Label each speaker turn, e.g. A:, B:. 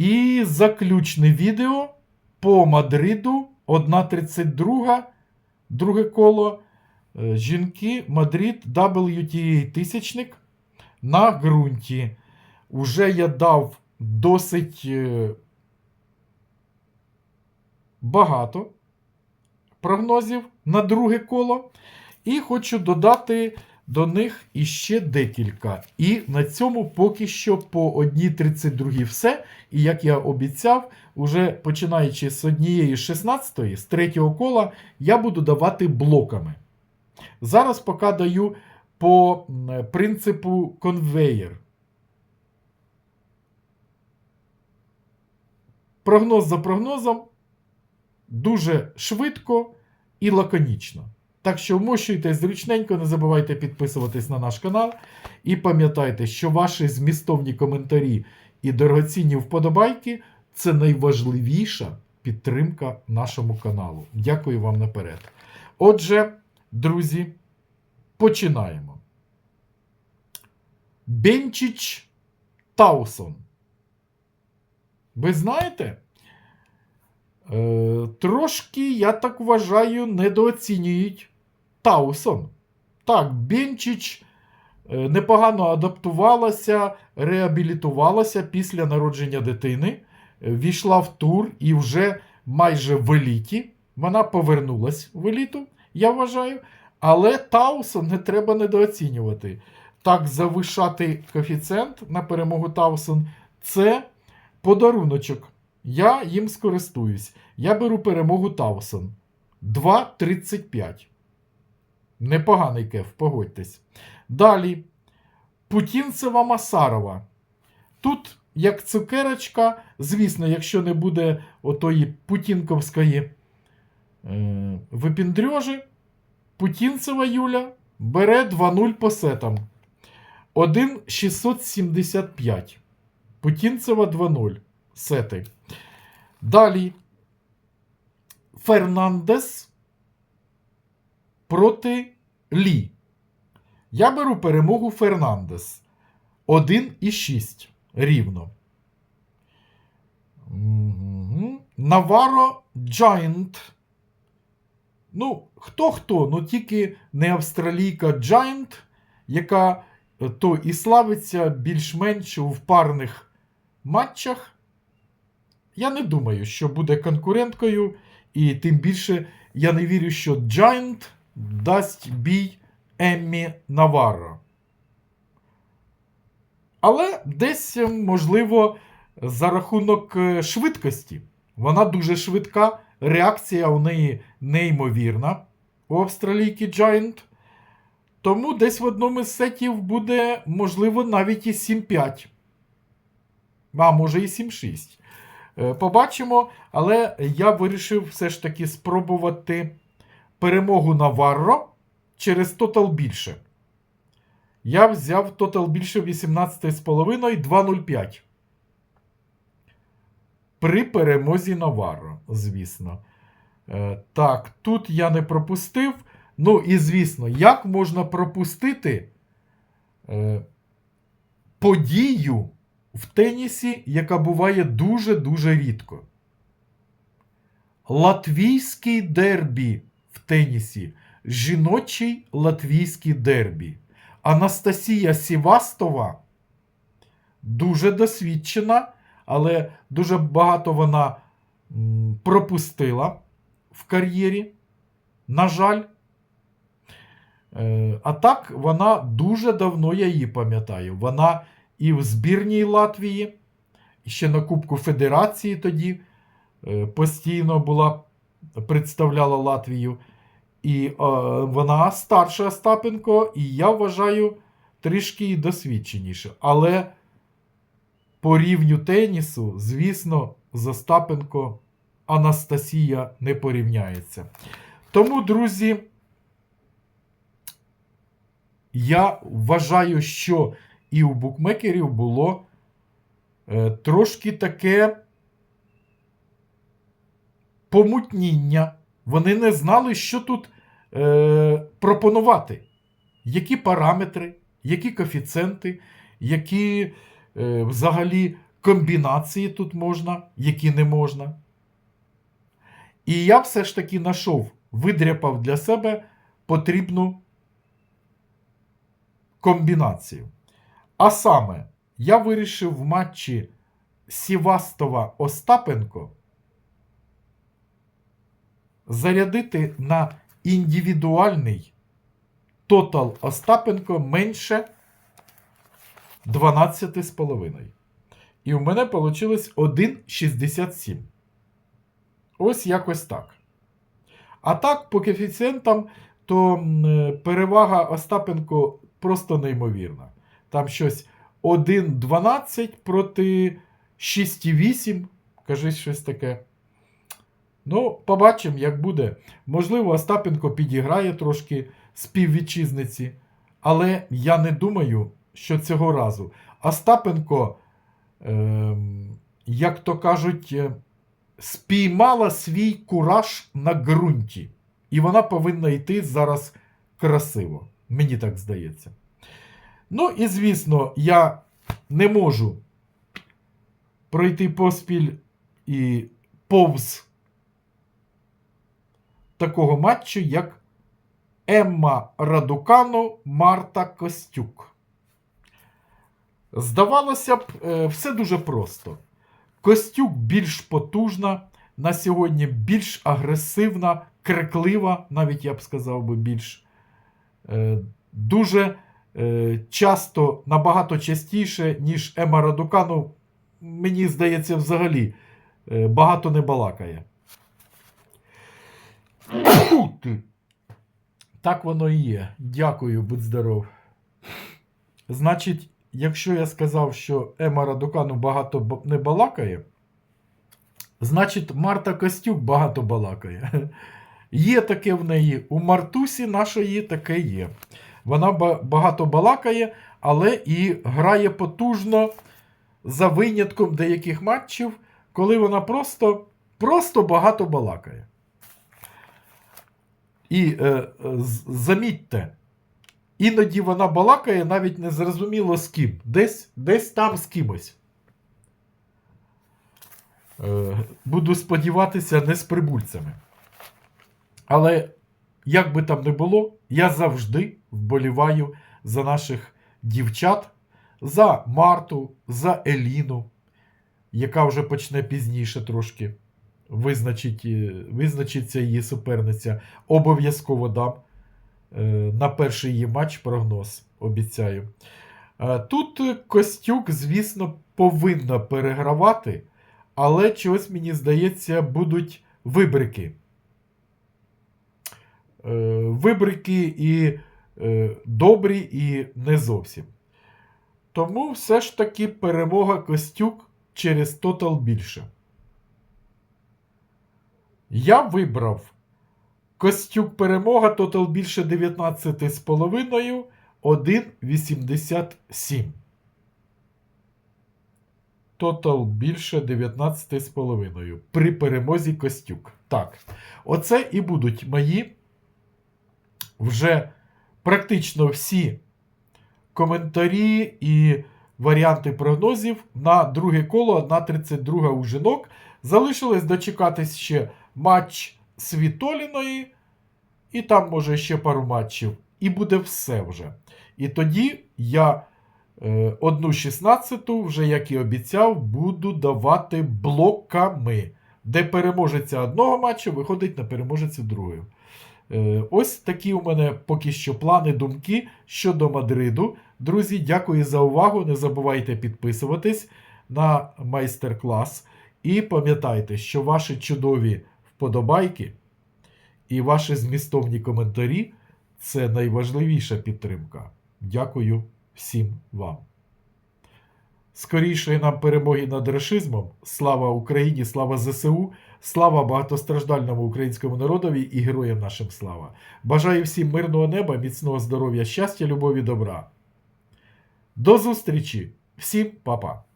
A: І заключне відео по Мадриду 1.32, друге коло. Е, Жінки Мадрид WTA тисячник на ґрунті. Уже я дав досить е, багато прогнозів на друге коло. І хочу додати до них іще декілька. І на цьому поки що по 1.32 все. І як я обіцяв, уже починаючи з однієї 16 з третього кола, я буду давати блоками. Зараз поки даю по принципу конвейер. Прогноз за прогнозом дуже швидко і лаконічно. Так що вмощуйтесь зручненько, не забувайте підписуватись на наш канал. І пам'ятайте, що ваші змістовні коментарі і дорогоцінні вподобайки це найважливіша підтримка нашому каналу. Дякую вам наперед. Отже, друзі, починаємо. Бенчич Таусон. Ви знаєте? Е, трошки, я так вважаю, недооцінюють Таусон. Так, Бенчич е, непогано адаптувалася, реабілітувалася після народження дитини, е, війшла в тур і вже майже в еліті. Вона повернулась в еліту, я вважаю. Але Таусон не треба недооцінювати. Так, завишати коефіцієнт на перемогу Таусон це подаруночок. Я їм скористуюсь. Я беру перемогу Таусон. 2,35. Непоганий кеф, погодьтесь. Далі. Путінцева Масарова. Тут, як цукерочка, звісно, якщо не буде отої путінковської е, випіндрьожі, Путінцева Юля бере 2-0 по сетам. 1,675. Путінцева 2-0. Сети. Далі. Фернандес проти Лі. Я беру перемогу Фернандес. 1,6 рівно. Наваро Giant. Ну, хто хто, ну тільки не австралійка Giant, яка е, то і славиться більш-менш в парних матчах. Я не думаю, що буде конкуренткою, і тим більше я не вірю, що Giant дасть бій Еммі Наварро. Але десь, е, можливо, за рахунок е, швидкості. Вона дуже швидка, реакція у неї неймовірна у австралійки Giant. Тому десь в одному з сетів буде, можливо, навіть і 7-5. А може і 7-6. Е, Побачимо, але я вирішив все ж таки спробувати перемогу Наварро через тотал більше. Я взяв тотал більше 18,5 2,05. При перемозі Наварро, звісно. Е, так, тут я не пропустив. Ну і звісно, як можна пропустити е, подію в тенісі, яка буває дуже-дуже рідко? Латвійський дербі тенісі. Жіночий латвійський дербі. Анастасія Сівастова дуже досвідчена, але дуже багато вона пропустила в кар'єрі. На жаль. Е, А так, вона дуже давно, я її пам'ятаю. Вона і в збірній Латвії, ще на Кубку Федерації тоді е, постійно була, представляла Латвію. І е, вона старша Остапенко, і я вважаю трішки досвідченіше. Але по рівню тенісу, звісно, з Остапенко Анастасія не порівняється. Тому, друзі, я вважаю, що і у букмекерів було е, трошки таке помутніння. Вони не знали, що тут е, пропонувати. Які параметри, які коефіцієнти, які е, взагалі комбінації тут можна, які не можна. І я все ж таки знайшов, видряпав для себе потрібну комбінацію. А саме, я вирішив в матчі Сівастова Остапенко зарядити на індивідуальний тотал Остапенко менше 12,5. І у мене вийшло 1,67. Ось якось так. А так, по коефіцієнтам, то е, перевага Остапенко просто неймовірна. Там щось 1,12 проти 6,8. Кажись, щось таке. Ну, побачимо, як буде. Можливо, Остапенко підіграє трошки співвітчизниці, але я не думаю, що цього разу. Остапенко, ем, як то кажуть, е, спіймала свій кураж на ґрунті. І вона повинна йти зараз красиво. Мені так здається. Ну, і звісно, я не можу пройти поспіль і повз такого матчу, як Емма Радукану Марта Костюк. Здавалося б, е, все дуже просто. Костюк більш потужна, на сьогодні більш агресивна, криклива, навіть я б сказав би більш е, дуже е, часто, набагато частіше, ніж Ема Радукану, мені здається, взагалі багато не балакає. Так воно і є. Дякую, будь здоров. Значить, якщо я сказав, що Ема Радукану багато не балакає, значить Марта Костюк багато балакає. Є таке в неї. У Мартусі нашої таке є. Вона ба- багато балакає, але і грає потужно за винятком деяких матчів, коли вона просто, просто багато балакає. І е, е, замітьте, іноді вона балакає навіть не зрозуміло з ким. Десь, десь там з кимось. Е, буду сподіватися, не з прибульцями. Але як би там не було, я завжди вболіваю за наших дівчат, за Марту, за Еліну, яка вже почне пізніше трошки визначить, визначиться її суперниця. Обов'язково дам е, на перший її матч прогноз, обіцяю. Е, Тут Костюк, звісно, повинна перегравати, але чогось, мені здається, будуть вибрики. Е, Вибрики і добрі, і не зовсім. Тому все ж таки перемога Костюк через тотал більше. Я вибрав Костюк перемога, тотал більше 19,5, 1,87. Тотал більше 19,5 при перемозі Костюк. Так, оце і будуть мої вже практично всі коментарі і варіанти прогнозів на друге коло 1.32 у жінок. Залишилось дочекатись ще матч Світоліної, і там, може, ще пару матчів. І буде все вже. І тоді я е, одну 16 вже, як і обіцяв, буду давати блоками, де переможеця одного матчу виходить на переможеця другого. Е, Ось такі у мене поки що плани, думки щодо Мадриду. Друзі, дякую за увагу. Не забувайте підписуватись на майстер-клас. І пам'ятайте, що ваші чудові вподобайки і ваші змістовні коментарі це найважливіша підтримка. Дякую всім вам. Скорішої нам перемоги над рашизмом. Слава Україні, слава ЗСУ, слава багатостраждальному українському народові і героям нашим слава. Бажаю всім мирного неба, міцного здоров'я, щастя, любові, добра. До зустрічі! Всім па-па!